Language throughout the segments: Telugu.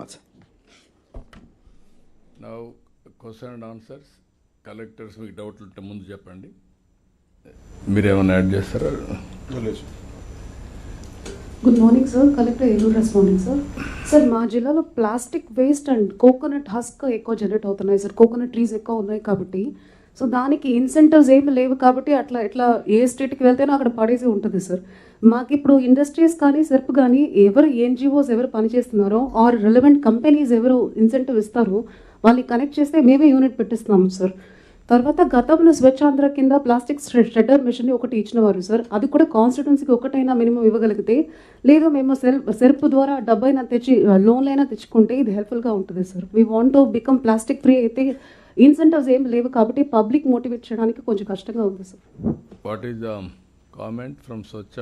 much. నా క్వశ్చన్ అండ్ ఆన్సర్స్ కలెక్టర్స్ మీకు డౌట్లు ఉంటే ముందు చెప్పండి. మీరేమైనా యాడ్ చేస్తారా? Good morning sir collector Eluru responding sir sir మా జిల్లాలో plastic waste and coconut husk ఎక్కువ జనరేట్ అవుతున్నాయి సార్ కోకోనట్ ట్రీస్ ఎక్కువ ఉన్నాయి కాబట్టి. సో దానికి ఇన్సెంటివ్స్ ఏమి లేవు కాబట్టి అట్లా ఇట్లా ఏ స్టేట్కి వెళ్తేనో అక్కడ పడేసి ఉంటుంది సార్ మాకు ఇప్పుడు ఇండస్ట్రీస్ కానీ సెర్ప్ కానీ ఎవరు ఎన్జిఓస్ ఎవరు పనిచేస్తున్నారో ఆర్ రిలవెంట్ కంపెనీస్ ఎవరు ఇన్సెంటివ్ ఇస్తారో వాళ్ళని కనెక్ట్ చేస్తే మేమే యూనిట్ పెట్టిస్తున్నాము సార్ తర్వాత గతంలో స్వచ్ఛాంధ్ర కింద ప్లాస్టిక్ షెడ్డర్ మిషన్ ఒకటి ఇచ్చినవారు సార్ అది కూడా కాన్స్టిట్యున్సీకి ఒకటైనా మినిమం ఇవ్వగలిగితే లేదు మేము సెల్ఫ్ సెర్ప్ ద్వారా డబ్బైనా తెచ్చి లోన్లైనా తెచ్చుకుంటే ఇది హెల్ప్ఫుల్గా ఉంటుంది sir we want to become plastic free అయితే ఇన్సెంటివ్స్ ఏం లేవు కాబట్టి పబ్లిక్ మోటివేట్ చేయడానికి కొంచెం కష్టంగా ఉంది sir what is comment from Swachh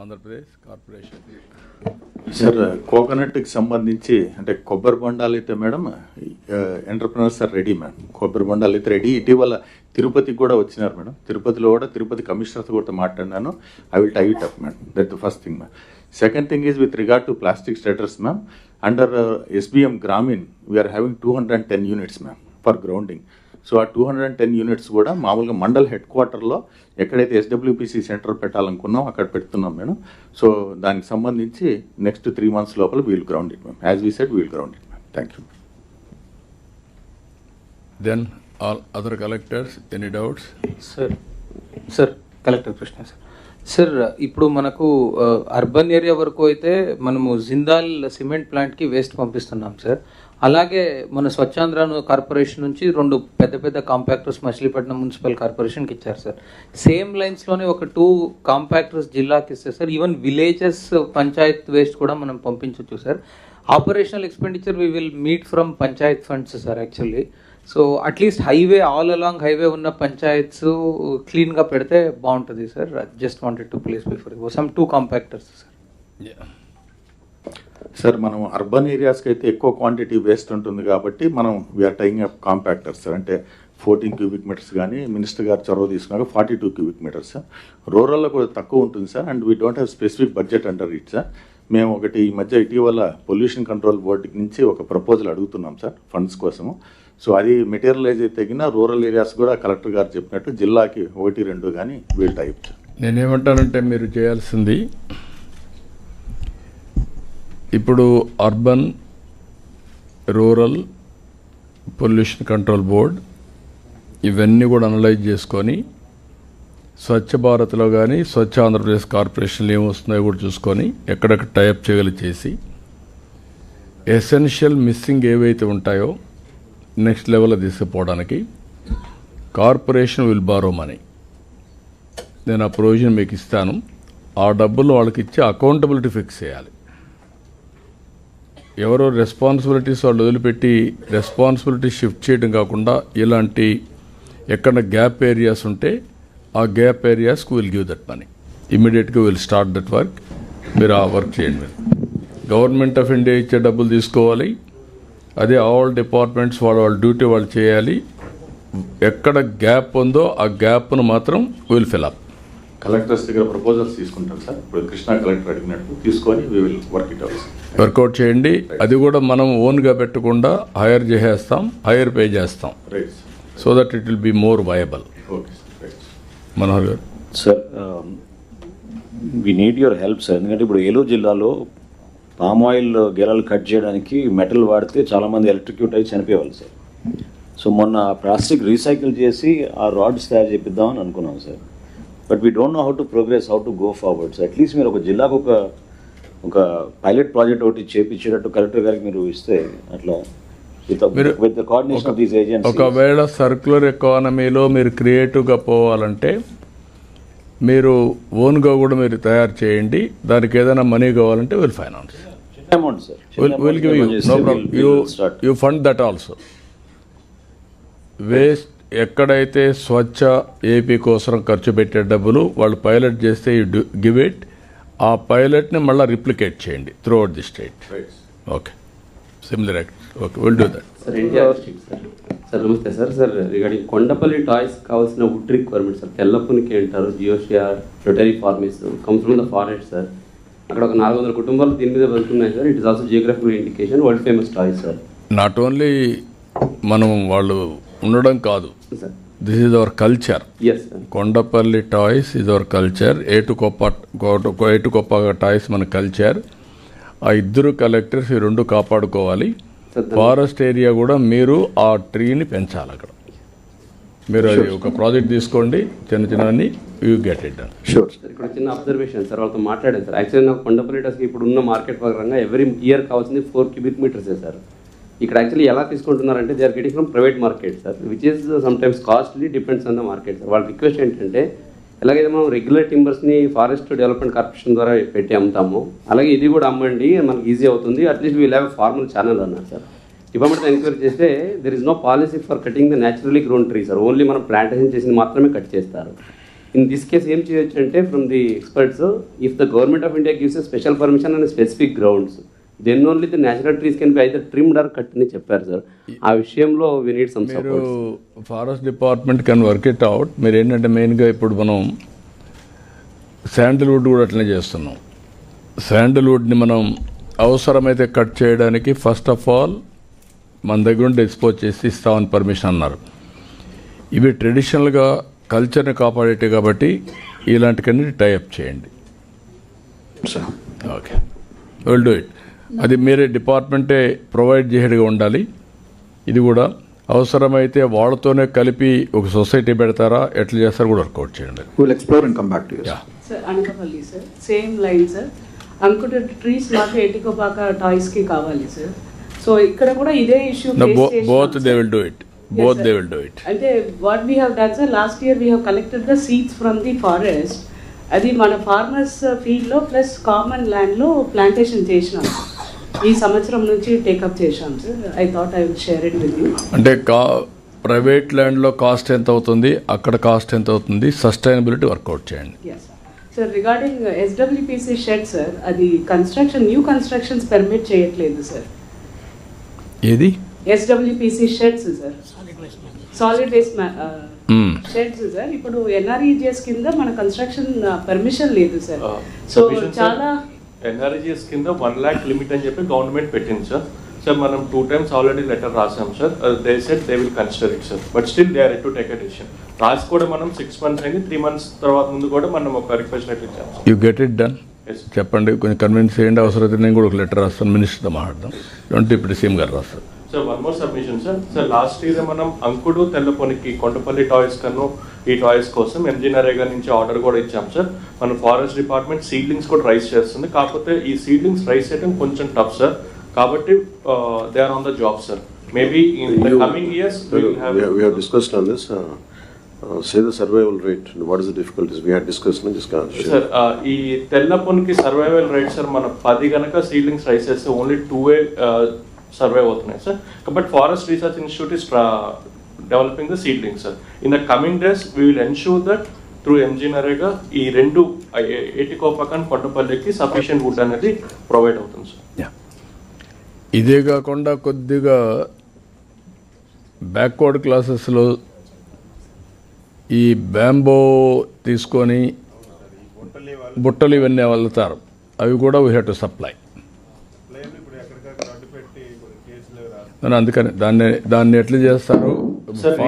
Andhra Pradesh corporation. Sir కోకోనట్కి సంబంధించి అంటే కొబ్బరి బొండాలు అయితే madam entrepreneurs are ready madam కొబ్బరి బొండాలు అయితే రెడీ. ఇటీవల తిరుపతికి కూడా వచ్చినారు మేడం. తిరుపతిలో కూడా తిరుపతి కమిషనర్స్ కూడా మాట్లాడినాను. I will tie it up madam that the first thing ma'am second thing is with regard to plastic shredders ma'am under SBM Grameen we are having two hundred and ten units ma'am for grounding so ah two hundred and ten units కూడా మామూలుగా మండల్ హెడ్ క్వార్టర్లో ఎక్కడైతే ఎస్డబ్ల్యూపీసీ సెంటర్ పెట్టాలనుకున్నాం అక్కడ పెడుతున్నాం మేడం సో దానికి సంబంధించి నెక్స్ట్ త్రీ మంత్స్ లోపల we'll ground it ma'am as we said we'll ground it ma'am thank you then all other collectors any doubts sir sir collector Krishna sir sir ఇప్పుడు మనకు అర్బన్ ఏరియా వరకు అయితే మనము జిందాల్ సిమెంట్ ప్లాంట్కి వేస్ట్ పంపిస్తున్నాం సార్ అలాగే మన స్వచ్ఛాంధ్ర కార్పొరేషన్ నుంచి రెండు పెద్ద పెద్ద కాంపాక్టర్స్ మచిలీపట్నం మున్సిపల్ కార్పొరేషన్కి ఇచ్చారు సార్. సేమ్ లైన్స్లోనే ఒక టూ కాంపాక్టర్స్ జిల్లాకి ఇస్తారు sir. Even villages panchayat waste కూడా మనం పంపించవచ్చు sir. Operational expenditure we will meet from panchayat funds sir actually so at least highway all along highway ఉన్న పంచాయత్స్ క్లీన్గా పెడితే బాగుంటుంది sir. Just wanted to place before some two compactors sir. Sir మనం అర్బన్ ఏరియాస్కి అయితే ఎక్కువ క్వాంటిటీ వేస్ట్ ఉంటుంది కాబట్టి మనం we are tying up compactor sir. అంటే ఫోర్టీన్ క్యూబిక్ మీటర్స్ కానీ మినిస్టర్ గారు చొరవ తీసుకున్నాక forty two cubic meters sir రూరల్లో కూడా తక్కువ ఉంటుంది sir and we don't have specific budget under it sir. మేము ఒకటి ఈ మధ్య ఇటీవల పొల్యూషన్ కంట్రోల్ బోర్డు నుంచి ఒక ప్రపోజల్ అడుగుతున్నాం సార్ ఫండ్స్ కోసము. సో అది మెటీరియలైజ్ అయితే తగిన రూరల్ ఏరియాస్ కూడా కలెక్టర్ గారు చెప్పినట్టు జిల్లాకి ఒకటి రెండు కానీ వీల్ టైప్ నేనేమంటానంటే మీరు చేయాల్సింది ఇప్పుడు urban rural pollution control board ఇవన్నీ కూడా అనలైజ్ చేసుకొని స్వచ్ఛ భారత్లో కానీ స్వచ్ఛ ఆంధ్రప్రదేశ్ కార్పొరేషన్లు ఏమొస్తున్నాయో కూడా చూసుకొని ఎక్కడెక్కడ టైప్ చేయగలి చేసి ఎసెన్షియల్ మిస్సింగ్ ఏవైతే ఉంటాయో నెక్స్ట్ లెవెల్లో తీసుకుపోవడానికి కార్పొరేషన్ విల్ బారో మనీ నేను ఆ ప్రొవిజన్ మీకు ఇస్తాను. ఆ డబ్బులు వాళ్ళకి ఇచ్చి అకౌంటబిలిటీ ఫిక్స్ చేయాలి. ఎవరో రెస్పాన్సిబిలిటీస్ వాళ్ళు వదిలిపెట్టి రెస్పాన్సిబిలిటీ షిఫ్ట్ చేయడం కాకుండా ఇలాంటి ఎక్కడ గ్యాప్ ఏరియాస్ ఉంటే ఆ గ్యాప్ ఏరియాస్కి విల్ గివ్ దట్ మనీ ఇమీడియట్గా విల్ స్టార్ట్ దట్ వర్క్ మీరు ఆ వర్క్ చేయండి. గవర్నమెంట్ ఆఫ్ ఇండియా ఇచ్చే డబ్బులు తీసుకోవాలి. అదే ఆల్ డిపార్ట్మెంట్స్ వాళ్ళ వాళ్ళ డ్యూటీ వాళ్ళు చేయాలి. ఎక్కడ గ్యాప్ ఉందో ఆ గ్యాప్ను మాత్రం విల్ ఫిల్ అప్ కలెక్టర్స్ దగ్గర ప్రపోజల్స్ తీసుకుంటాం సార్. ఇప్పుడు కృష్ణా కలెక్టర్ అడిగినట్టు తీసుకొని we will work it out work out చేయండి. అది కూడా మనం ఓన్గా పెట్టకుండా హైర్ చేసేస్తాం హైర్ పే చేస్తాం. Right so that it will be more viable okay sir right Manohar garu. Sir we need your help sir ఎందుకంటే ఇప్పుడు ఏలూరు జిల్లాలో పామ్ ఆయిల్ గెలలు కట్ చేయడానికి మెటల్ వాడితే చాలామంది ఎలక్ట్రిక్యూట్ అయి చనిపోయేవాళ్ళు సార్ సో మొన్న ప్లాస్టిక్ రీసైకిల్ చేసి ఆ రాడ్స్ తయారు చేపిద్దామని అనుకున్నాం sir but we don't know how to progress how to go forward so at least మీరు ఒక జిల్లాకు ఒక ఒక పైలట్ ప్రాజెక్ట్ ఒకటి చేపించేటట్టు కలెక్టర్ గారికి మీరు ఇస్తే అట్లా ఒకవేళ సర్క్యులర్ ఎకానమీలో మీరు క్రియేటివ్గా పోవాలంటే మీరు ఓన్గా కూడా మీరు తయారు చేయండి. దానికి ఏదైనా మనీ కావాలంటే will finance amount sir will will give you no problem you you fund that also waste ఎక్కడైతే స్వచ్ఛ ఏపీ కోసం ఖర్చు పెట్టే డబ్బులు వాళ్ళు పైలట్ చేస్తే యూ గివ్ ఇట్ ఆ పైలట్ని మళ్ళీ రిప్లికేట్ చేయండి throughout the state. Right okay. Similar act okay will do that sir sir. నమస్తే sir. Sir regarding Kondapalli toys కావాల్సిన వుడ్ రిక్వైర్మెంట్ సార్ తెల్లపునికి అంటారు జియోషియా rottleriformis comes from the forest sir. అక్కడ ఒక నాలుగు వందల కుటుంబాలు దీని మీద బతుకున్నాయి sir. It is also geographical indication world famous toys sir. Not only మనం వాళ్ళు ఉండడం కాదు sir. This is our culture Kondapalli toys is our culture Etikoppaka Etikoppaka toys మన కల్చర్ ఆ ఇద్దరు కలెక్టర్స్ ఈ రెండు కాపాడుకోవాలి. ఫారెస్ట్ ఏరియా కూడా మీరు ఆ ట్రీని పెంచాలి అక్కడ. మీరు అది ఒక ప్రాజెక్ట్ తీసుకోండి చిన్న చిన్న you get it done sure sir ఇక్కడ చిన్న అబ్జర్వేషన్ సార్ వాళ్ళతో మాట్లాడాను సార్ యాక్చువల్లీ నాకు కొండపల్లి టాస్కి ఇప్పుడు ఉన్న మార్కెట్ పరంగా ఎవరీ ఇయర్ కావాల్సింది ఫోర్ క్యూబిక్ మీటర్సే సార్ ఇక్కడ యాక్చువల్లీ ఎలా తీసుకుంటున్నారంటే they are getting from private market sir which is sometimes costly depends on the market sir వాళ్ళ రిక్వెస్ట్ ఏంటంటే ఎలాగైతే మనం రెగ్యులర్ టింబర్స్ని ఫారెస్ట్ డెవలప్మెంట్ కార్పొరేషన్ ద్వారా పెట్టి అమ్ముతాము అలాగే ఇది కూడా అమ్మండి మనకి ఈజీ అవుతుంది. At least we'll have formal channel అన్నారు సార్ డిపార్ట్మెంట్ ఎంక్వైరీ చేస్తే there is no policy for cutting the naturally grown tree sir only మనం ప్లాంటేషన్ చేసింది మాత్రమే కట్ చేస్తారు. ఇన్ దిస్ కేస్ ఏం చేయొచ్చు అంటే from the experts if the government of India gives a special permission and specific grounds then only the natural trees can be either trimmed or cut అని చెప్పారు సార్ ఆ విషయంలో వి నీడ్ సమ్ మీరు support forest department can work it out మీరు ఏంటంటే మెయిన్గా ఇప్పుడు మనం శాండల్వుడ్ కూడా అట్లనే చేస్తున్నాం. శాండల్వుడ్ని మనం అవసరమైతే కట్ చేయడానికి ఫస్ట్ ఆఫ్ ఆల్ మన దగ్గర ఉండి డిస్పోజ్ చేసి ఇస్తామని పర్మిషన్ అన్నారు. ఇవి ట్రెడిషనల్గా కల్చర్ని కాపాడేటి కాబట్టి ఇలాంటికన్నీ టైఅప్ చేయండి. ఓకే విల్ డూ ఇట్ అది మీరే డిపార్ట్మెంటే ప్రొవైడ్ చేయడిగా ఉండాలి. ఇది కూడా అవసరమైతే వాళ్ళతోనే కలిపి ఒక సొసైటీ పెడతారా ఎట్లా చేస్తారో కూడా వర్కౌట్ చేయండి. To you. Yeah sir Anakapalli sir same line sir అంకుట trees మాకు ఎటికోపాక టాయ్స్కి కావాలి సార్ సో ఇక్కడ కూడా ఇదే issue both they will do it both they will do it అంటే what we done sir last year we have collected the seeds from the forest అది మన ఫార్మర్స్ ఫీల్డ్లో ప్లస్ కామన్ ల్యాండ్లో ప్లాంటేషన్ చేసినాం. ఈ సంవత్సరం నుంచి టేకప్ చేశాం sir I thought I will share it with you అంటే కా ప్రైవేట్ ల్యాండ్లో కాస్ట్ ఎంత అవుతుంది? అక్కడ కాస్ట్ ఎంత అవుతుంది? సస్టైనబిలిటీ వర్కౌట్ చేయండి. Sir regarding SWPC shed sir అది కన్స్ట్రక్షన్ న్యూ కన్స్ట్రక్షన్స్ పర్మిట్ చేయట్లేదు సార్ ఏది? SWPC sheds sir solid waste. Sheds sir ఇప్పుడు ఎన్ఆర్ఈజిఎస్ కింద మన కన్స్ట్రక్షన్ పర్మిషన్ లేదు సార్ Uh, సో sir. చాలా ఎన్ఆర్జీఎస్ కింద వన్ ల్యాక్ లిమిట్ అని చెప్పి గవర్నమెంట్ పెట్టింది సార్. సార్ మనం టూ టైమ్స్ ఆల్రెడీ లెటర్ రాసాం sir. They set they will consider it sir. But still they are to take a decision రాసి కూడా మనం సిక్స్ మంత్స్ అయింది త్రీ మంత్స్ తర్వాత ముందు కూడా మనం ఒక రిక్వెస్ట్ లెటర్ ఇచ్చాం యూ గెట్ ఇట్ డన్. చెప్పండి కొంచెం కన్విన్స్ చేయండి అవసరమైతే నేను కూడా ఒక లెటర్ రాస్తాను మినిస్టర్తో మాట్లాడదాం. ఇప్పుడు సీఎం గారు రాస్తారు. Sir one more submission sir sir last year మనం అంకుడు తెల్లపొనికి కొండపల్లి టాయ్స్ కను ఈ టాయ్స్ కోసం ఎంజీ నరేగా నుంచి ఆర్డర్ కూడా ఇచ్చాం సార్ మన ఫారెస్ట్ డిపార్ట్మెంట్ సీడ్లింగ్స్ కూడా రైస్ చేస్తుంది. కాకపోతే ఈ సీడ్లింగ్స్ రైస్ చేయడం కొంచెం టఫ్ సార్ కాబట్టి they are on the job sir maybe in the coming years survival rate, and what is the difficulties, we had discussed, no, just can't share. Sir ఈ తెల్లపొనికి సర్వైవల్ రేట్ సార్ మన పది గనక సీడ్లింగ్స్ రైస్ చేస్తే ఓన్లీ టూ వే సర్వే అవుతున్నాయి sir but forest research institute is developing the seedling sir in the coming days we will ensure that through MG NREGA ఈ రెండు ఏటికోపకన్ కొండపల్లికి సఫిషియంట్ వుడ్ అనేది ప్రొవైడ్ అవుతుంది సార్ యా ఇదే కాకుండా కొద్దిగా బ్యాక్వర్డ్ క్లాసెస్లో ఈ బ్యాంబో తీసుకొని బుట్టలు ఇవన్నీ వెళ్తారు అవి కూడా వీ హ్యావ్ టు సప్లై నేను అందుకని దాన్ని దాన్ని ఎట్లా చేస్తారు? సార్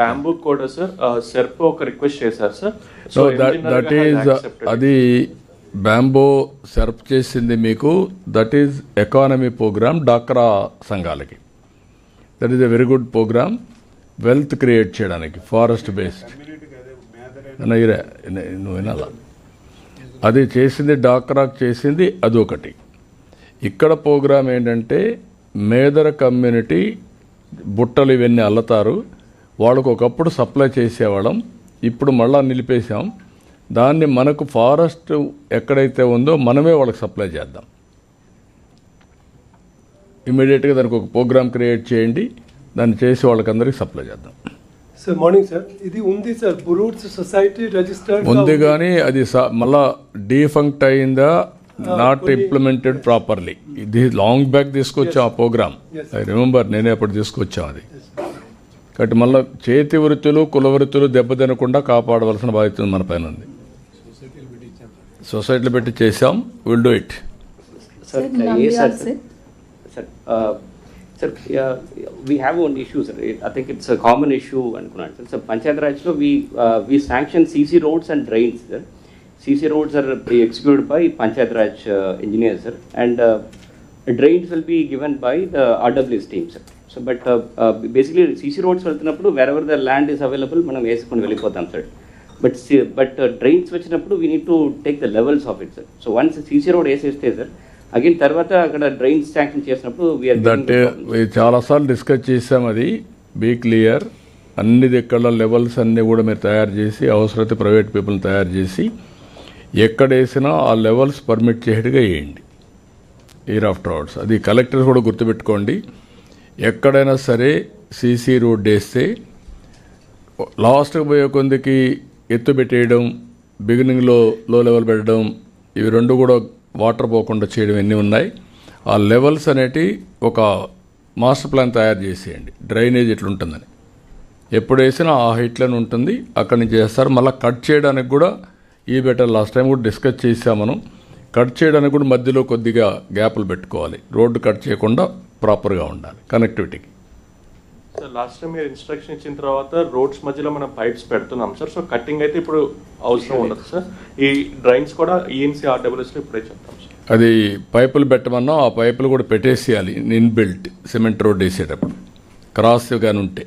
బ్యాంబూ కూడా సెర్ప్ ఒక రిక్వెస్ట్ చేశారు సార్. సో దట్ ఈజ్ అది బ్యాంబో సెర్ప్ చేసింది మీకు. దట్ ఈజ్ ఎకానమీ ప్రోగ్రామ్ డాక్రా సంఘాలకి. That is a very good programme wealth create చేయడానికి ఫారెస్ట్ బేస్డ్ నువ్వు వినాలా. అది చేసింది డాక్రాక్ చేసింది అది ఒకటి ఇక్కడ ప్రోగ్రామ్ ఏంటంటే మేదర కమ్యూనిటీ బుట్టలు ఇవన్నీ అల్లుతారు. వాళ్ళకు ఒకప్పుడు సప్లై చేసేవాళ్ళం. ఇప్పుడు మళ్ళా నిలిపేశాం. దాన్ని మనకు ఫారెస్ట్ ఎక్కడైతే ఉందో మనమే వాళ్ళకి సప్లై చేద్దాం. ఇమీడియట్గా దానికి ఒక ప్రోగ్రామ్ క్రియేట్ చేయండి. దాన్ని చేసి వాళ్ళకందరికీ సప్లై చేద్దాం. Sir morning sir. ఇది ఉంది సార్. బురూట్స్ సొసైటీ రిజిస్టర్డ్ ఉంది కానీ అది మళ్ళా డీఫంక్ట్ అయిందా? నాట్ ఇంప్లిమెంటెడ్ ప్రాపర్లీ ఇది లాంగ్ బ్యాక్ తీసుకొచ్చాం ఆ ప్రోగ్రామ్ ఐ రిమెంబర్ నేనే అప్పుడు తీసుకొచ్చాం అది. కాబట్టి మళ్ళీ చేతి వృత్తులు కుల వృత్తులు దెబ్బతినకుండా కాపాడవలసిన బాధ్యత మన పైన ఉంది. సొసైటీలో పెట్టి చేసాం will do it have one issue, sir. It- I think it's a common issue అనుకున్నాను. Sir so Panchayat రాజ్లో we we sanction CC roads and drains sir CC roads are executed by Panchayat Raj engineer sir and drains will be given by the RWS team sir so but basically CC roads వెళ్తున్నప్పుడు wherever the land is available మనం వేసుకొని వెళ్ళిపోతాం సార్ బట్ బట్ డ్రైన్స్ వచ్చినప్పుడు we need to take the levels of it sir so once CC road వేసేస్తే సార్ అగైన్ తర్వాత అక్కడ డ్రైన్స్ శాంక్షన్ చేసినప్పుడు వీఆర్ దట్ చాలాసార్లు డిస్కస్ చేసాం అది. బీ క్లియర్ అన్ని దిక్కల లెవెల్స్ అన్నీ కూడా మీరు తయారు చేసి అవసరమైతే ప్రైవేట్ పీపుల్ని తయారు చేసి ఎక్కడ వేసినా ఆ లెవెల్స్ పర్మిట్ చేయడుగా వేయండి. ఇయర్ ఆఫ్టర్ అవర్స్ అది కలెక్టర్స్ కూడా గుర్తుపెట్టుకోండి. ఎక్కడైనా సరే సీసీ రోడ్ వేస్తే లాస్ట్కి పోయే కొందికి ఎత్తు పెట్టేయడం బిగినింగ్లో లో లెవెల్ పెట్టడం ఇవి రెండు కూడా వాటర్ పోకుండా చేయడం ఎన్ని ఉన్నాయి. ఆ లెవెల్స్ అనేటి ఒక మాస్టర్ ప్లాన్ తయారు చేసేయండి. డ్రైనేజ్ ఎట్లుంటుందని. ఎప్పుడు వేసినా ఆ హైట్లోనే ఉంటుంది. అక్కడి నుంచి చేస్తారు మళ్ళీ కట్ చేయడానికి కూడా ఈ బెటర్ లాస్ట్ టైం కూడా డిస్కస్ చేసాం మనం. కట్ చేయడానికి కూడా మధ్యలో కొద్దిగా గ్యాపులు పెట్టుకోవాలి. రోడ్డు కట్ చేయకుండా ప్రాపర్గా ఉండాలి. కనెక్టివిటీకి. సార్ లాస్ట్ టైం మీరు ఇన్స్ట్రక్షన్ ఇచ్చిన తర్వాత రోడ్స్ మధ్యలో మనం పైప్స్ పెడుతున్నాం సార్. సో కటింగ్ అయితే ఇప్పుడు అవసరం ఉండదు సార్. ఈ డ్రైన్స్ కూడా E ఈఎన్సీ ఆర్డబ్ల్యూఎస్లో ఇప్పుడే చెప్తాం సార్. అది పైపులు పెట్టమన్నా. ఆ పైపులు కూడా పెట్టేసేయాలి. ఇన్ బిల్ట్ సిమెంట్ రోడ్ వేసేటప్పుడు. క్రాస్ కానీ ఉంటే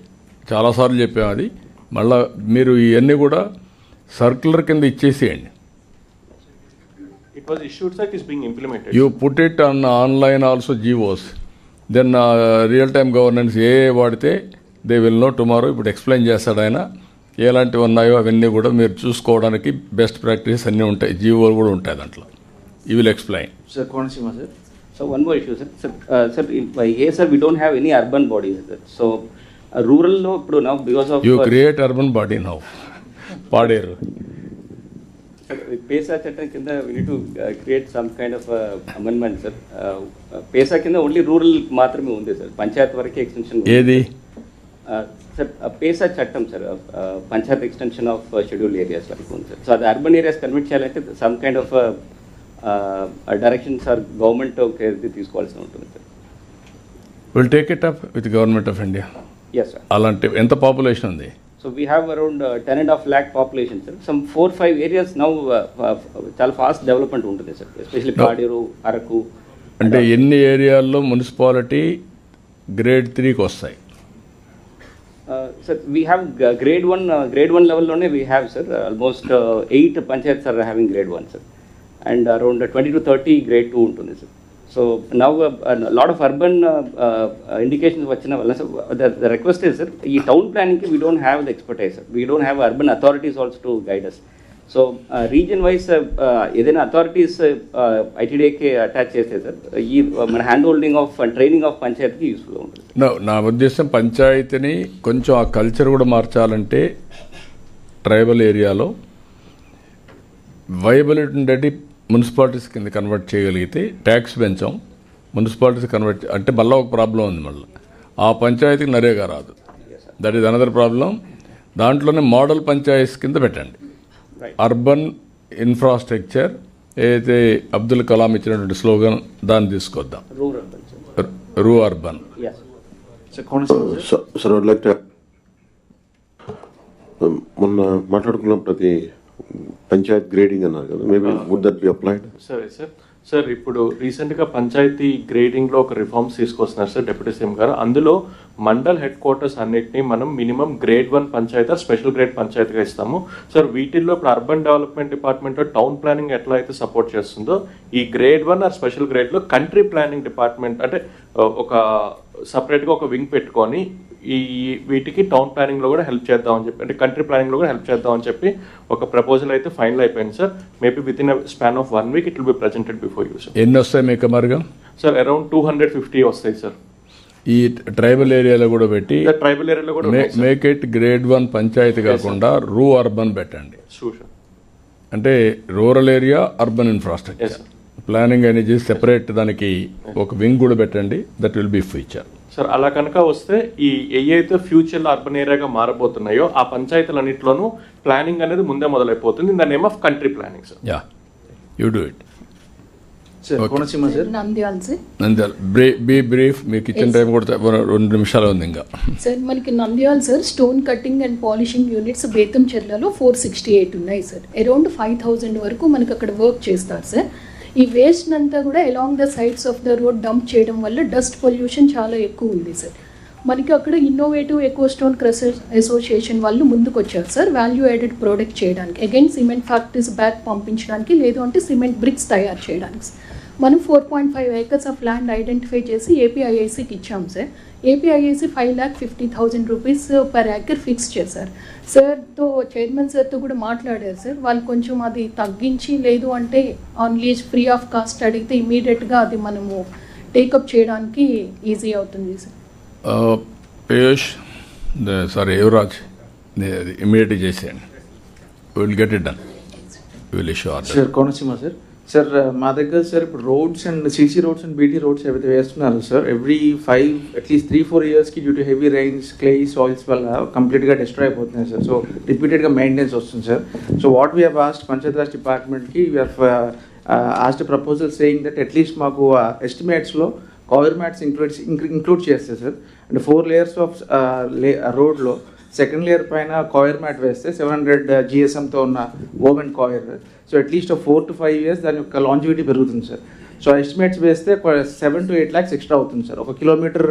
చాలాసార్లు చెప్పాము అది. మళ్ళా మీరు ఇవన్నీ కూడా సర్క్యులర్ కింద ఇచ్చేసేయండి. It was issued sir it is being implemented you put it on online also GOs then real time governance ఏ ఏ వాడితే దే విల్ నో టుమారో ఇప్పుడు ఎక్స్ప్లెయిన్ చేస్తాడు ఆయన. ఎలాంటివి ఉన్నాయో అవన్నీ కూడా మీరు చూసుకోవడానికి బెస్ట్ ప్రాక్టీస్ అన్నీ ఉంటాయి. జీవోలు కూడా ఉంటాయి దాంట్లో. He will explain sir Konaseema sir so one more issue sir sir sir uh sir we don't have any urban bodies sir so రూరల్లో ఇప్పుడు నా because of you create urban body now Paderu. PESA చట్టం కింద to create some kind of amendment sir PESA కింద ఓన్లీ రూరల్ మాత్రమే ఉంది సార్ పంచాయత్ వరకే ఎక్స్టెన్షన్ ఏది? సార్ పేసా చట్టం sir Panchayat extension of schedule areas వరకు ఉంది సార్ సో అది అర్బన్ ఏరియాస్ కన్వర్ట్ చేయాలంటే some kind of direction sir government తీసుకోవాల్సి ఉంటుంది sir will take it up with government of India yes sir అలాంటి ఎంత పాపులేషన్ ఉంది? So we have around ten and half lakh population sir some four five areas now చాలా ఫాస్ట్ డెవలప్మెంట్ ఉంటుంది సార్ ఎస్పెషల్లీ పాడేరు అరకు అంటే ఎన్ని ఏరియాల్లో మున్సిపాలిటీ గ్రేడ్ త్రీకి వస్తాయి? Sir we have grade one grade one లెవెల్లోనే we have sir almost eight panchayats are having grade one sir and around twenty to thirty grade two ఉంటుంది sir so now lot of urban indications వచ్చిన వల్ల sir the request is sir ఈ town ప్లానింగ్కి we don't have the expertise sir we don't have urban authorities also to guide us so region wise ఏదైనా అథారిటీస్ ఐటీడీఏకి అటాచ్ చేస్తే సార్ ఈ మన hand holding of training of పంచాయత్కి యూస్ఫుల్గా ఉంటుంది. నా నా ఉద్దేశం పంచాయతీని కొంచెం ఆ కల్చర్ కూడా మార్చాలంటే ట్రైబల్ ఏరియాలో వైబిలిటీ ఉండేటి మున్సిపాలిటీస్ కింద కన్వర్ట్ చేయగలిగితే ట్యాక్స్ పెంచాం. మున్సిపాలిటీస్ కన్వర్ట్ అంటే మళ్ళీ ఒక ప్రాబ్లం ఉంది మళ్ళీ. ఆ పంచాయతీకి నరేగా రాదు. దట్ ఈస్ అనదర్ ప్రాబ్లం దాంట్లోనే మోడల్ పంచాయతీస్ కింద పెట్టండి. అర్బన్ ఇన్ఫ్రాస్ట్రక్చర్ ఏదైతే అబ్దుల్ కలాం ఇచ్చినటువంటి స్లోగన్ దాన్ని తీసుకొద్దాం. Rural sir rurban sir. Um, మొన్న మాట్లాడుకున్నప్పుడు అది పంచాయత్ గ్రేడింగ్ అన్నారు కదా maybe would that be applied సరే సార్ సార్ ఇప్పుడు రీసెంట్గా పంచాయతీ గ్రేడింగ్లో ఒక రిఫార్మ్స్ తీసుకొస్తున్నారు సార్ డిప్యూటీ సీఎం గారు. అందులో మండల్ హెడ్ క్వార్టర్స్ అన్నిటిని మనం minimum grade one panchayat special grade పంచాయతీగా ఇస్తాము. సార్ వీటిల్లో ఇప్పుడు urban development department town planning ఎట్లా అయితే సపోర్ట్ చేస్తుందో ఈ గ్రేడ్ వన్ ఆర్ స్పెషల్ గ్రేడ్లో కంట్రీ ప్లానింగ్ డిపార్ట్మెంట్ అంటే ఒక సపరేట్గా ఒక వింగ్ పెట్టుకొని ఈ వీటికి టౌన్ ప్లానింగ్లో కూడా హెల్ప్ చేద్దామని చెప్పి అంటే కంట్రీ ప్లానింగ్లో కూడా హెల్ప్ చేద్దామని చెప్పి ఒక ప్రపోజల్ అయితే ఫైనల్ అయిపోయింది sir maybe with in span of one week it will be presented before you sir ఎన్ని వస్తాయి మీకు మరిగా sir around two hundred fifty వస్తాయి సార్ ఈ ట్రైబల్ ఏరియాలో కూడా పెట్టి ట్రైబల్ ఏరియాలో కూడా make it grade one panchayat కాకుండా రూ అర్బన్ పెట్టండి. అంటే rural area urban infrastructure. Planning అనేది సెపరేట్ దానికి ఒక వింగ్ కూడా పెట్టండి that will be future sir అలా కనుక వస్తే ఈ ఏ అయితే ఫ్యూచర్లో అర్బన్ ఏరియాగా మారబోతున్నాయో ఆ పంచాయతీలన్నింటిలోనూ ప్లానింగ్ అనేది ముందే మొదలైపోతుంది. In the name of country planning sir yeah you do it. Konaseema sir Nandyal sir Nandyal బ్రీ బీ బ్రీఫ్ మీకు ఇచ్చిన. టైం కూడా రెండు నిమిషాలు ఉంది ఇంకా. సార్ మనకి Nandyal sir stone cutting and polishing units బేతం చెర్లలో ఫోర్ సిక్స్టీ ఎయిట్ ఉన్నాయి సార్ అరౌండ్ ఫైవ్ థౌజండ్ వరకు మనకి అక్కడ వర్క్ చేస్తారు సార్ ఈ వేస్ట్ అంతా కూడా along the sides of the road dump చేయడం వల్ల డస్ట్ పొల్యూషన్ చాలా ఎక్కువ ఉంది సార్ మనకి అక్కడ ఇన్నోవేటివ్ ఎకోస్టోన్ స్టోన్ అసోసియేషన్ వాళ్ళు ముందుకు వచ్చారు సార్ వాల్యూ యాడెడ్ ప్రోడక్ట్ చేయడానికి. అగైన్ సిమెంట్ ఫ్యాక్టరీస్ బ్యాక్ పంపించడానికి లేదు అంటే సిమెంట్ బ్రిక్స్ తయారు చేయడానికి మనం four point five acres of land identify చేసి ఏపీఐఐసికి ఇచ్చాం sir APIIC five lakh fifty thousand rupees per acre fix చేశారు సార్తో చైర్మన్ సార్తో కూడా మాట్లాడారు సార్ వాళ్ళు కొంచెం అది తగ్గించి లేదు అంటే on lease free of cost అడిగితే ఇమీడియట్గా అది మనము టేకప్ చేయడానికి ఈజీ అవుతుంది సార్ పీయూష్ సారీ యువరాజ్ ఇమీడియట్గా చేసేయండి. Will get it done will issue order sir Konaseema sir sir మా దగ్గర సార్ ఇప్పుడు roads and CC roads and BT roads ఏవైతే వేస్తున్నారు sir every five at least three four ఇయర్స్కి due to heavy rains clay soils వల్ల కంప్లీట్గా డిస్ట్రాయ్ అయిపోతున్నాయి సార్. సో రిపీటెడ్గా మెయింటెనెన్స్ వస్తుంది sir. So what we have asked panchayat డిపార్ట్మెంట్కి we asked proposal saying that at least మాకు ఎస్టిమేట్స్లో కవర్ మ్యాట్స్ ఇంక్లూడ్ ఇంక్లూడ్ చేస్తే సార్. అంటే ఫోర్ లేయర్స్ ఆఫ్ లే రోడ్లో సెకండ్ లేయర్ పైన కాయర్ మ్యాట్ వేస్తే సెవెన్ హండ్రెడ్ జిఎస్ఎంతో ఉన్న woven coir so at least four to five years దాని యొక్క లాంజివిటీ పెరుగుతుంది సార్ సో ఎస్టిమేట్స్ వేస్తే seven to eight lakhs extra అవుతుంది సార్ ఒక కిలోమీటర్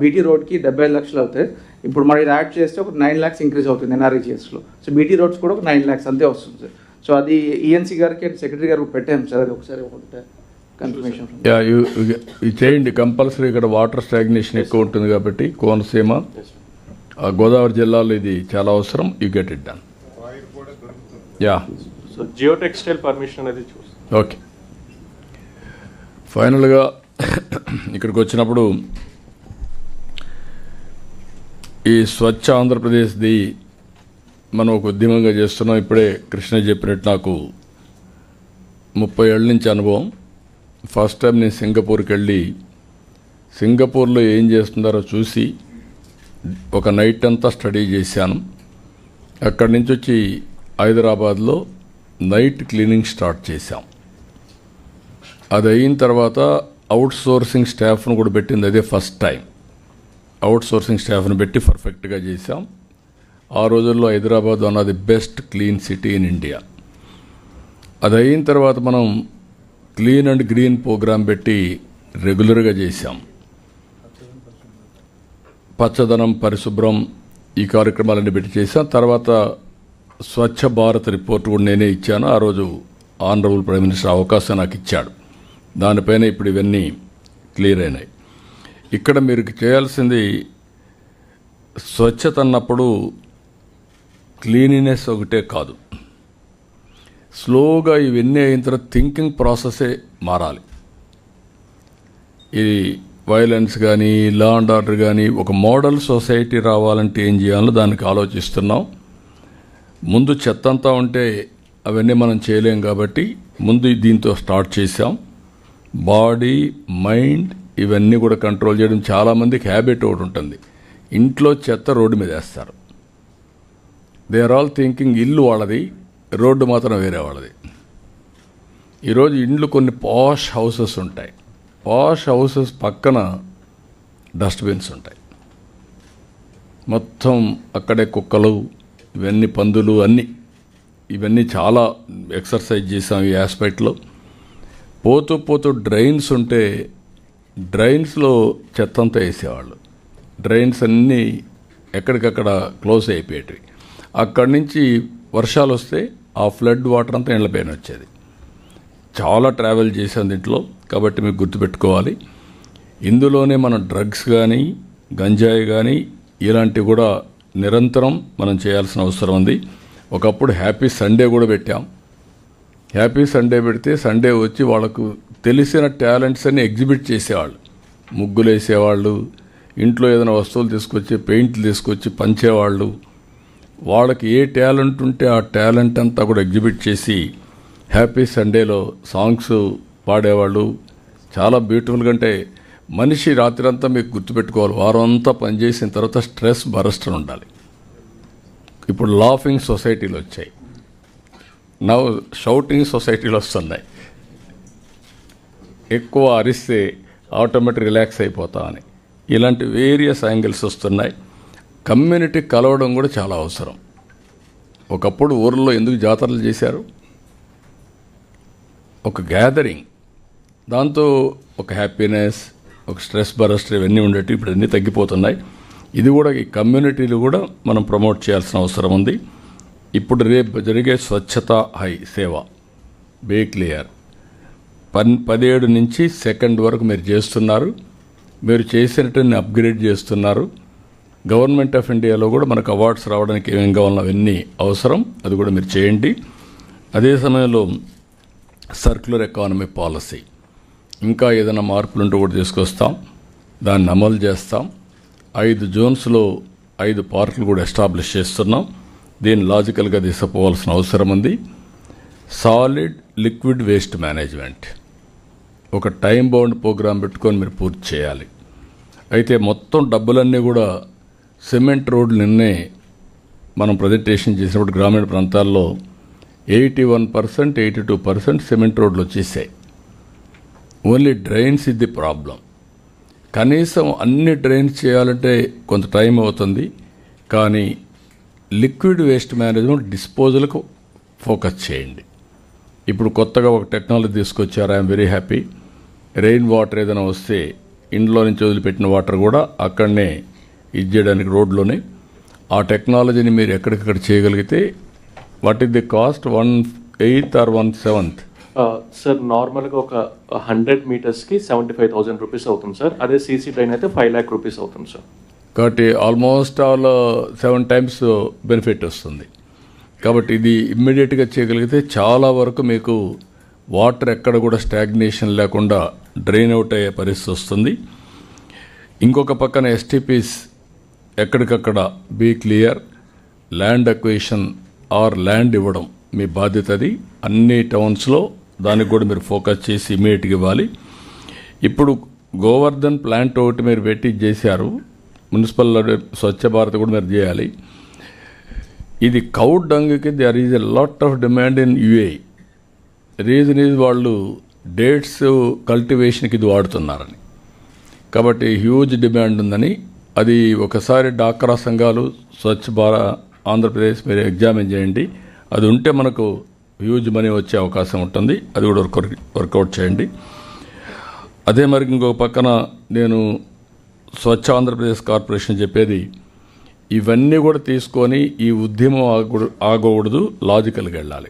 బీటీ రోడ్కి డెబ్బై ఐదు లక్షలు అవుతాయి. ఇప్పుడు మరి ఇది యాడ్ చేస్తే ఒక నైన్ ల్యాక్స్ ఇంక్రీజ్ అవుతుంది ఎన్ఆర్ఈజిఎస్లో సో బీటీ రోడ్స్ కూడా ఒక నైన్ ల్యాక్స్ అంతే వస్తుంది సార్ సో అది ఈఎన్సీ గారికి అండ్ సెక్రటరీ గారికి పెట్టాము సార్ అది ఒకసారి ఒకటి కన్ఫర్మేషన్ యా యూ ఇది చేయండి కంపల్సరీ ఇక్కడ వాటర్ స్టాగ్నేషన్ ఎక్కువ ఉంటుంది కాబట్టి కోనసీమ గోదావరి జిల్లాలో ఇది చాలా అవసరం. You get it done yeah so geotextile permission అనేది చూస్తాం. ఓకే ఫైనల్గా ఇక్కడికి వచ్చినప్పుడు ఈ స్వచ్ఛ ఆంధ్రప్రదేశ్ది మనం ఒక ఉద్యమంగా చేస్తున్నాం. ఇప్పుడే కృష్ణ చెప్పినట్టు నాకు ముప్పై ఏళ్ళ నుంచి అనుభవం. ఫస్ట్ టైం నేను సింగపూర్కి వెళ్ళి సింగపూర్లో ఏం చేస్తున్నారో చూసి ఒక నైట్ అంతా స్టడీ చేశాను. అక్కడి నుంచి వచ్చి హైదరాబాద్లో నైట్ క్లీనింగ్ స్టార్ట్ చేశాం. అది అయిన తర్వాత అవుట్ సోర్సింగ్ స్టాఫ్ను కూడా పెట్టింది అదే ఫస్ట్ టైం. అవుట్ సోర్సింగ్ స్టాఫ్ను పెట్టి పర్ఫెక్ట్గా చేశాం. ఆ రోజుల్లో Hyderabad one of the best clean city in India. అది అయిన తర్వాత మనం క్లీన్ అండ్ గ్రీన్ ప్రోగ్రాం పెట్టి రెగ్యులర్గా చేశాం. పచ్చదనం పరిశుభ్రం ఈ కార్యక్రమాలన్నీ పెట్టి చేశాం తర్వాత స్వచ్ఛ భారత్ రిపోర్ట్ కూడా నేనే ఇచ్చాను. ఆ రోజు ఆనరబుల్ ప్రైమ్ మినిస్టర్ అవకాశం నాకు ఇచ్చాడు. దానిపైన ఇప్పుడు ఇవన్నీ క్లియర్ అయినాయి. ఇక్కడ మీరు చేయాల్సింది స్వచ్ఛత అన్నప్పుడు క్లీనినెస్ ఒకటే కాదు. స్లోగా ఇవన్నీ అయిన తర్వాత థింకింగ్ ప్రాసెసే మారాలి. ఇది వైలెన్స్ కానీ లా అండ్ ఆర్డర్ కానీ ఒక మోడల్ సొసైటీ రావాలంటే ఏం చేయాలో దానికి ఆలోచిస్తున్నాం. ముందు చెత్త అంతా ఉంటే అవన్నీ మనం చేయలేం కాబట్టి ముందు దీంతో స్టార్ట్ చేసాం బాడీ మైండ్ ఇవన్నీ కూడా కంట్రోల్ చేయడం చాలామందికి హ్యాబిట్ ఒకటి ఉంటుంది. ఇంట్లో చెత్త రోడ్డు మీద వేస్తారు. దే ఆర్ ఆల్ థింకింగ్ ఇల్లు వాళ్ళది రోడ్డు మాత్రం వేరే వాళ్ళది. ఈరోజు ఇండ్లు కొన్ని పాష్ హౌసెస్ ఉంటాయి. పాష్ హౌసెస్ పక్కన డస్ట్బిన్స్ ఉంటాయి. మొత్తం అక్కడే కుక్కలు ఇవన్నీ పందులు అన్నీ ఇవన్నీ చాలా ఎక్సర్సైజ్ చేసాం ఈ ఆస్పెక్ట్లో. పోతూ పోతూ డ్రైన్స్ ఉంటే డ్రైన్స్లో చెత్తంతా వేసేవాళ్ళు. డ్రైన్స్ అన్నీ ఎక్కడికక్కడ క్లోజ్ అయిపోయేటివి. అక్కడి నుంచి వర్షాలు వస్తే ఆ ఫ్లడ్ వాటర్ అంతా ఇళ్ళపైన వచ్చేది. చాలా ట్రావెల్ చేశాం దీంట్లో. కాబట్టి మీకు గుర్తుపెట్టుకోవాలి. ఇందులోనే మనం డ్రగ్స్ కానీ గంజాయి కానీ ఇలాంటివి కూడా నిరంతరం మనం చేయాల్సిన అవసరం ఉంది. ఒకప్పుడు హ్యాపీ సండే కూడా పెట్టాం. హ్యాపీ సండే పెడితే సండే వచ్చి వాళ్ళకు తెలిసిన టాలెంట్స్ అన్ని ఎగ్జిబిట్ చేసేవాళ్ళు. ముగ్గులు వేసేవాళ్ళు ఇంట్లో ఏదైనా వస్తువులు తీసుకొచ్చి పెయింట్లు తీసుకొచ్చి పంచేవాళ్ళు. వాళ్ళకి ఏ టాలెంట్ ఉంటే ఆ టాలెంట్ అంతా కూడా ఎగ్జిబిట్ చేసి హ్యాపీ సండేలో సాంగ్స్ పాడేవాళ్ళు చాలా బ్యూటిఫుల్గా అంటే మనిషి రాత్రంతా మీకు గుర్తుపెట్టుకోవాలి. వారం అంతా పనిచేసిన తర్వాత స్ట్రెస్ బరస్ట్ ఉండాలి. ఇప్పుడు లాఫింగ్ సొసైటీలు వచ్చాయి. నవ్ షౌటింగ్ సొసైటీలు వస్తున్నాయి. ఎక్కువ అరిస్తే ఆటోమేటిక్ రిలాక్స్ అయిపోతా అని. ఇలాంటి వేరియస్ యాంగిల్స్ వస్తున్నాయి. కమ్యూనిటీ కలవడం కూడా చాలా అవసరం. ఒకప్పుడు ఊర్లో ఎందుకు జాతరలు చేశారు? ఒక గ్యాదరింగ్ దాంతో ఒక హ్యాపీనెస్ ఒక స్ట్రెస్ బరస్ట్ ఇవన్నీ ఉండేవి ఇప్పుడు అన్నీ తగ్గిపోతున్నాయి. ఇది కూడా ఈ కమ్యూనిటీలు కూడా మనం ప్రమోట్ చేయాల్సిన అవసరం ఉంది. ఇప్పుడు రేపు జరిగే స్వచ్ఛత హై సేవ బే క్లియర్ పన్ పదిహేడు నుంచి సెకండ్ వరకు మీరు చేస్తున్నారు. మీరు చేసినట్టుని అప్గ్రేడ్ చేస్తున్నారు. గవర్నమెంట్ ఆఫ్ ఇండియాలో కూడా మనకు అవార్డ్స్ రావడానికి ఏమేమి కావాలో అవన్నీ అవసరం. అది కూడా మీరు చేయండి. అదే సమయంలో సర్క్యులర్ ఎకానమీ పాలసీ ఇంకా ఏదైనా మార్పులు ఉంటే కూడా తీసుకొస్తాం. దాన్ని అమలు చేస్తాం. ఐదు జోన్స్లో ఐదు పార్కులు కూడా ఎస్టాబ్లిష్ చేస్తున్నాం. దీన్ని లాజికల్గా తీసుకుపోవాల్సిన అవసరం ఉంది. సాలిడ్ లిక్విడ్ వేస్ట్ మేనేజ్మెంట్ ఒక టైం బౌండ్ ప్రోగ్రాం పెట్టుకొని మీరు పూర్తి చేయాలి. అయితే మొత్తం డబ్బులన్నీ కూడా సిమెంట్ రోడ్లు నిన్నే మనం ప్రజెంటేషన్ చేసినప్పుడు గ్రామీణ ప్రాంతాల్లో eighty one percent eighty two percent cement రోడ్లు వచ్చేసాయి. ఓన్లీ డ్రైన్స్ ఇది ప్రాబ్లం. కనీసం అన్ని డ్రైన్స్ చేయాలంటే కొంత టైం అవుతుంది కానీ లిక్విడ్ వేస్ట్ మేనేజ్మెంట్ డిస్పోజల్కు ఫోకస్ చేయండి. ఇప్పుడు కొత్తగా ఒక టెక్నాలజీ తీసుకొచ్చారు I'm very happy. Rain water ఏదైనా వస్తే ఇంట్లో నుంచి వదిలిపెట్టిన వాటర్ కూడా అక్కడనే ఇది చేయడానికి రోడ్లోనే. ఆ టెక్నాలజీని మీరు ఎక్కడికక్కడ చేయగలిగితే what is the cost one eighth or one seventh sir నార్మల్గా ఒక హండ్రెడ్ మీటర్స్కి సెవెంటీ ఫైవ్ థౌసండ్ రూపీస్ అవుతుంది సార్ అదే సీసీ డ్రైన్ అయితే ఫైవ్ ల్యాక్ రూపీస్ అవుతుంది సార్ కాబట్టి almost all seven times benefit వస్తుంది. కాబట్టి ఇది ఇమ్మీడియట్గా చేయగలిగితే చాలా వరకు మీకు వాటర్ ఎక్కడ కూడా స్టాగ్నేషన్ లేకుండా డ్రైన్ అవుట్ అయ్యే పరిస్థితి వస్తుంది. ఇంకొక పక్కన ఎస్టీపీస్ ఎక్కడికక్కడ be clear land acquisition or land ఇవ్వడం మీ బాధ్యత అది. అన్ని టౌన్స్లో దానికి కూడా మీరు ఫోకస్ చేసి ఇమీడియట్గా ఇవ్వాలి. ఇప్పుడు గోవర్ధన్ ప్లాంట్ ఒకటి మీరు పెట్టి చేశారు. మున్సిపల్ స్వచ్ఛ భారత్ కూడా మీరు చేయాలి. ఇది cow డంగ్కి there is a lot of demand in UAE reason is వాళ్ళు డేట్స్ కల్టివేషన్కి ఇది వాడుతున్నారని. కాబట్టి హ్యూజ్ డిమాండ్ ఉందని. అది ఒకసారి డాక్రా సంఘాలు స్వచ్ఛ భారత్ ఆంధ్రప్రదేశ్ మీరు ఎగ్జామిన్ చేయండి. అది ఉంటే మనకు హ్యూజ్ మనీ వచ్చే అవకాశం ఉంటుంది. అది కూడా వర్క్ వర్కౌట్ చేయండి. అదే మరి ఇంకొక పక్కన నేను స్వచ్ఛ ఆంధ్రప్రదేశ్ కార్పొరేషన్ చెప్పేది ఇవన్నీ కూడా తీసుకొని ఈ ఉద్యమం ఆగకూడదు ఆగకూడదు లాజికల్గా వెళ్ళాలి.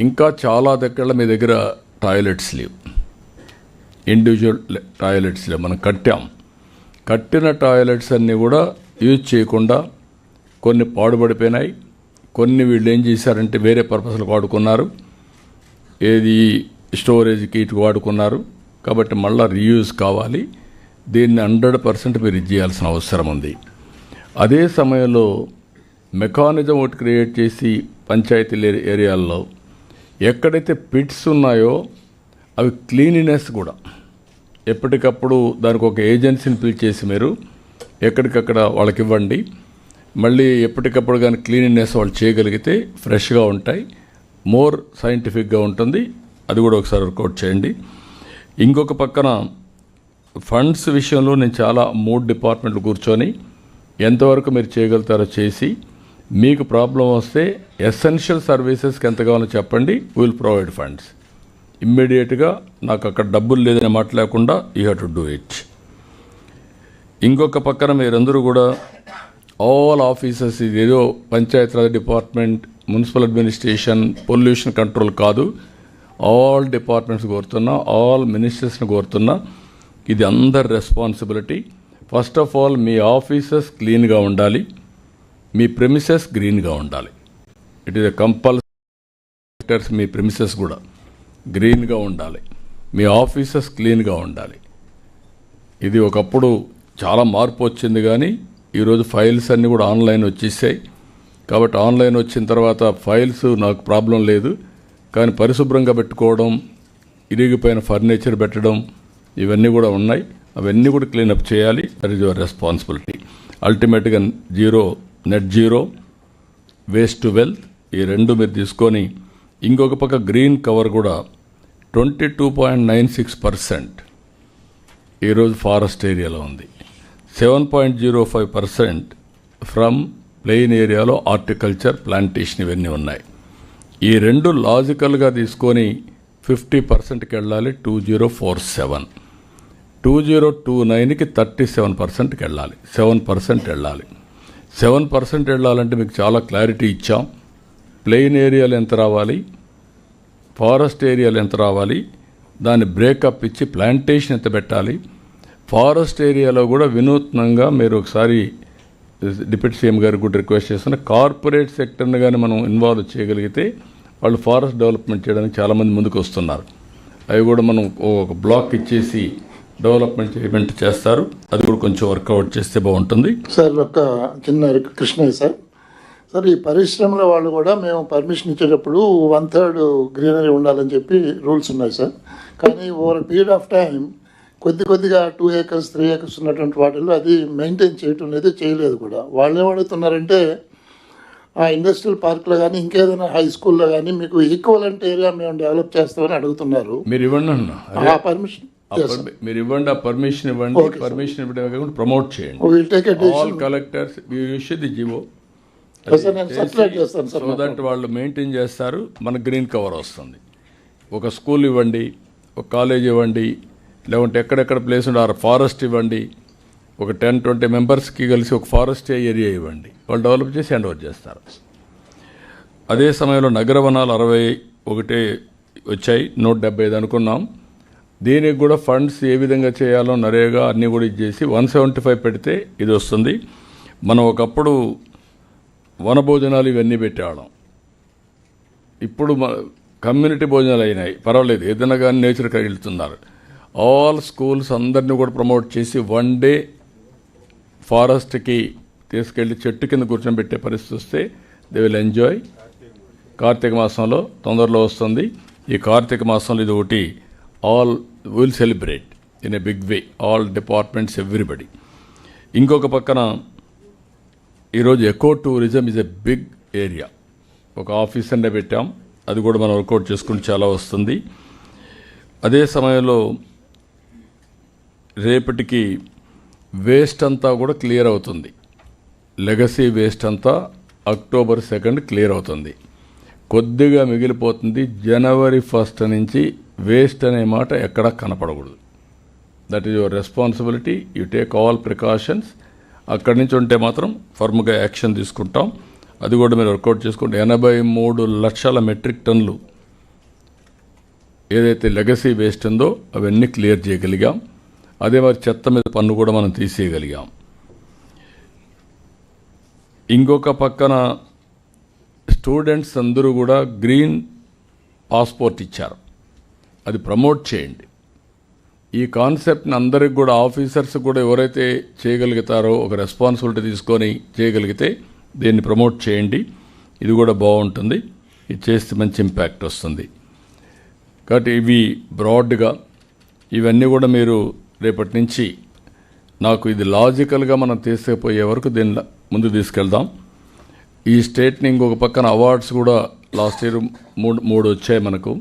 ఇంకా చాలా దగ్గర మీ దగ్గర టాయిలెట్స్ లేవు. ఇండివిజువల్ టాయిలెట్స్ లేవు. మనం కట్టాం. కట్టిన టాయిలెట్స్ అన్నీ కూడా యూజ్ చేయకుండా కొన్ని పాడుపడిపోయినాయి కొన్ని వీళ్ళు ఏం చేశారంటే వేరే పర్పస్లకు వాడుకున్నారు. ఏది స్టోరేజ్కి ఇటు వాడుకున్నారు. కాబట్టి మళ్ళీ రీయూజ్ కావాలి. దీన్ని హండ్రెడ్ పర్సెంట్ మీరు ఇచ్చేయాల్సిన అవసరం ఉంది. అదే సమయంలో మెకానిజం ఒకటి క్రియేట్ చేసి పంచాయతీ ఏరియాల్లో ఎక్కడైతే పిట్స్ ఉన్నాయో అవి క్లీనినెస్ కూడా. ఎప్పటికప్పుడు దానికి ఒక ఏజెన్సీని పిలిచేసి మీరు ఎక్కడికక్కడ వాళ్ళకి ఇవ్వండి. మళ్ళీ ఎప్పటికప్పుడు కానీ క్లీనినెస్ వాళ్ళు చేయగలిగితే ఫ్రెష్గా ఉంటాయి మోర్ సైంటిఫిక్గా ఉంటుంది. అది కూడా ఒకసారి వర్కౌట్ చేయండి. ఇంకొక పక్కన ఫండ్స్ విషయంలో నేను చాలా మూడు డిపార్ట్మెంట్లు కూర్చొని ఎంతవరకు మీరు చేయగలుగుతారో చేసి మీకు ప్రాబ్లం వస్తే ఎసెన్షియల్ సర్వీసెస్కి ఎంత కావాలో చెప్పండి. విల్ ప్రొవైడ్ ఫండ్స్ ఇమ్మీడియట్గా నాకు అక్కడ డబ్బులు లేదని మాట లేకుండా you have to do it ఇంకొక పక్కన మీరందరూ కూడా ఆల్ ఆఫీసర్స్ ఇది ఏదో Panchayati Raj department municipal administration pollution control కాదు. ఆల్ డిపార్ట్మెంట్స్ కోరుతున్నా ఆల్ మినిస్టర్స్ని కోరుతున్నా ఇది అందరి రెస్పాన్సిబిలిటీ ఫస్ట్ ఆఫ్ ఆల్ మీ ఆఫీసెస్ క్లీన్గా ఉండాలి. మీ ప్రెమిసెస్ గ్రీన్గా ఉండాలి. ఇట్ ఈస్ ఎ కంపల్సరీ మీ ప్రెమిసెస్ కూడా గ్రీన్గా ఉండాలి. మీ ఆఫీసెస్ క్లీన్గా ఉండాలి. ఇది ఒకప్పుడు చాలా మార్పు వచ్చింది కానీ ఈరోజు ఫైల్స్ అన్నీ కూడా ఆన్లైన్ వచ్చేసాయి. కాబట్టి ఆన్లైన్ వచ్చిన తర్వాత ఫైల్స్ నాకు ప్రాబ్లం లేదు. కానీ పరిశుభ్రంగా పెట్టుకోవడం ఇరిగిపోయిన ఫర్నిచర్ పెట్టడం ఇవన్నీ కూడా ఉన్నాయి. అవన్నీ కూడా క్లీనప్ చేయాలి. దట్ ఈస్ యువర్ రెస్పాన్సిబిలిటీ అల్టిమేట్గా zero net zero waste to wealth ఈ రెండు మీరు తీసుకొని ఇంకొక పక్క గ్రీన్ కవర్ కూడా twenty two point nine six percent ఈరోజు ఫారెస్ట్ ఏరియాలో ఉంది. Seven point zero five percent from plain ఏరియాలో హార్టికల్చర్ ప్లాంటేషన్ ఇవన్నీ ఉన్నాయి. ఈ రెండు లాజికల్గా తీసుకొని ఫిఫ్టీ పర్సెంట్కి వెళ్ళాలి two zero four seven two zero two నైన్కి థర్టీ సెవెన్ పర్సెంట్కి వెళ్ళాలి సెవెన్ పర్సెంట్ వెళ్ళాలి సెవెన్ పర్సెంట్ వెళ్ళాలంటే మీకు చాలా క్లారిటీ ఇచ్చాం. ప్లెయిన్ ఏరియాలు ఎంత రావాలి? ఫారెస్ట్ ఏరియాలు ఎంత రావాలి? దాన్ని బ్రేకప్ ఇచ్చి ప్లాంటేషన్ ఎంత పెట్టాలి? ఫారెస్ట్ ఏరియాలో కూడా వినూత్నంగా మీరు ఒకసారి డిప్యూటీ సీఎం గారికి కూడా రిక్వెస్ట్ చేస్తున్న కార్పొరేట్ సెక్టర్ని కానీ మనం ఇన్వాల్వ్ చేయగలిగితే వాళ్ళు ఫారెస్ట్ డెవలప్మెంట్ చేయడానికి చాలామంది ముందుకు వస్తున్నారు. అవి కూడా మనం ఒక బ్లాక్ ఇచ్చేసి డెవలప్మెంట్ చేయమెంట్ చేస్తారు. అది కూడా కొంచెం వర్కౌట్ చేస్తే బాగుంటుంది. సార్ ఒక చిన్న కృష్ణయ్య సార్. సార్ ఈ పరిశ్రమల వాళ్ళు కూడా మేము పర్మిషన్ ఇచ్చేటప్పుడు వన్ థర్డ్ గ్రీనరీ ఉండాలని చెప్పి రూల్స్ ఉన్నాయి సార్. కానీ ఓవర్ పీరియడ్ ఆఫ్ టైం కొద్ది కొద్దిగా టూ ఏకర్స్ త్రీ ఏకర్స్ ఉన్నటువంటి వాటిల్లో అది మెయింటైన్ చేయటం లేదు చేయలేదు కూడా. వాళ్ళు ఏమడుగుతున్నారంటే ఆ ఇండస్ట్రియల్ పార్క్లో కానీ ఇంకేదైనా హై స్కూల్లో కానీ మీకు ఈక్వలెంట్ ఏరియా మేము డెవలప్ చేస్తామని అడుగుతున్నారు. మీరు ఇవ్వండి అన్న. పర్మిషన్ మీరు ఇవ్వండి ఆ పర్మిషన్ ఇవ్వండి పర్మిషన్ ఇవ్వడమే కాకుండా ప్రమోట్ చేయండి. All collectors the GO. So that వాళ్ళు మెయింటైన్ చేస్తారు మన గ్రీన్ కవర్ వస్తుంది. ఒక స్కూల్ ఇవ్వండి ఒక కాలేజ్ ఇవ్వండి లేకుంటే ఎక్కడెక్కడ ప్లేస్ ఉండే ఆ ఫారెస్ట్ ఇవ్వండి. ఒక టెన్ ట్వంటీ మెంబర్స్కి కలిసి ఒక ఫారెస్ట్ ఏరియా ఇవ్వండి. వాళ్ళు డెవలప్ చేసి హ్యాండ్ ఓవర్ చేస్తారు. అదే సమయంలో నగర వనాలు అరవై ఒకటే వచ్చాయి. నూట డెబ్బై ఐదు అనుకున్నాం. దీనికి కూడా ఫండ్స్ ఏ విధంగా చేయాలో నరేగా అన్నీ కూడా ఇచ్చేసి వన్ సెవెంటీ ఫైవ్ పెడితే ఇది వస్తుంది. మనం ఒకప్పుడు వన భోజనాలు ఇవన్నీ పెట్టేవాళ్ళం. ఇప్పుడు మ కమ్యూనిటీ భోజనాలు అయినాయి. పర్వాలేదు. ఏదైనా కానీ నేచర్కి వెళ్తున్నారు. ఆల్ స్కూల్స్ అందరినీ కూడా ప్రమోట్ చేసి వన్ డే ఫారెస్ట్కి తీసుకెళ్ళి చెట్టు కింద కూర్చొని పెట్టే పరిస్థితి వస్తే దే విల్ ఎంజాయ్ కార్తీక మాసంలో తొందరలో వస్తుంది. ఈ కార్తీక మాసంలో ఇది ఒకటి. All will celebrate in a big way all departments everybody ఇంకొక పక్కన ఈరోజు eco tourism is a big area ఒక ఆఫీస్ అంటే పెట్టాం. అది కూడా మనం వర్కౌట్ చేసుకుంటే చాలా వస్తుంది. అదే సమయంలో రేపటికి వేస్ట్ అంతా కూడా క్లియర్ అవుతుంది. లెగసీ వేస్ట్ అంతా అక్టోబర్ సెకండ్ క్లియర్ అవుతుంది. కొద్దిగా మిగిలిపోతుంది. జనవరి ఫస్ట్ నుంచి వేస్ట్ అనే మాట ఎక్కడా కనపడకూడదు. That is your responsibility you take all precautions అక్కడి నుంచి ఉంటే మాత్రం ఫర్మ్గా యాక్షన్ తీసుకుంటాం. అది కూడా మీరు వర్కౌట్ చేసుకుంటే ఎనభై మూడు లక్షల మెట్రిక్ టన్నులు ఏదైతే లెగసీ వేస్ట్ ఉందో అవన్నీ క్లియర్ చేయగలిగాం. అదే మరి చెత్త మీద పన్ను కూడా మనం తీసేయగలిగాం. ఇంకొక పక్కన స్టూడెంట్స్ అందరూ కూడా గ్రీన్ పాస్పోర్ట్ ఇచ్చారు. అది ప్రమోట్ చేయండి. ఈ కాన్సెప్ట్ని అందరికి కూడా ఆఫీసర్స్ కూడా ఎవరైతే చేయగలుగుతారో ఒక రెస్పాన్సిబిలిటీ తీసుకొని చేయగలిగితే దీన్ని ప్రమోట్ చేయండి. ఇది కూడా బాగుంటుంది. ఇది చేస్తే మంచి ఇంపాక్ట్ వస్తుంది. కాబట్టి ఇవి బ్రాడ్గా ఇవన్నీ కూడా మీరు రేపటి నుంచి నాకు ఇది లాజికల్గా మనం తీసుకుపోయే వరకు దీన్ని ముందు తీసుకెళ్దాం. ఈ స్టేట్ని ఇంకొక పక్కన అవార్డ్స్ కూడా లాస్ట్ ఇయర్ మూడు మూడు వచ్చాయి మనకు.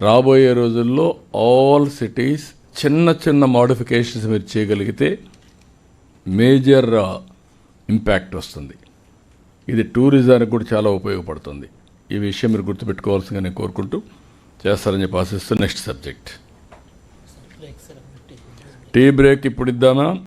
రాబోయే రోజుల్లో ఆల్ సిటీస్ చిన్న చిన్న మాడిఫికేషన్స్ మీరు చేయగలిగితే మేజర్ ఇంపాక్ట్ వస్తుంది. ఇది టూరిజానికి కూడా చాలా ఉపయోగపడుతుంది. ఈ విషయం మీరు గుర్తుపెట్టుకోవాల్సిందని కోరుకుంటూ చేస్తారని చెప్పి ఆశిస్తూ నెక్స్ట్ సబ్జెక్ట్. టీ బ్రేక్ ఇప్పుడు ఇద్దామా?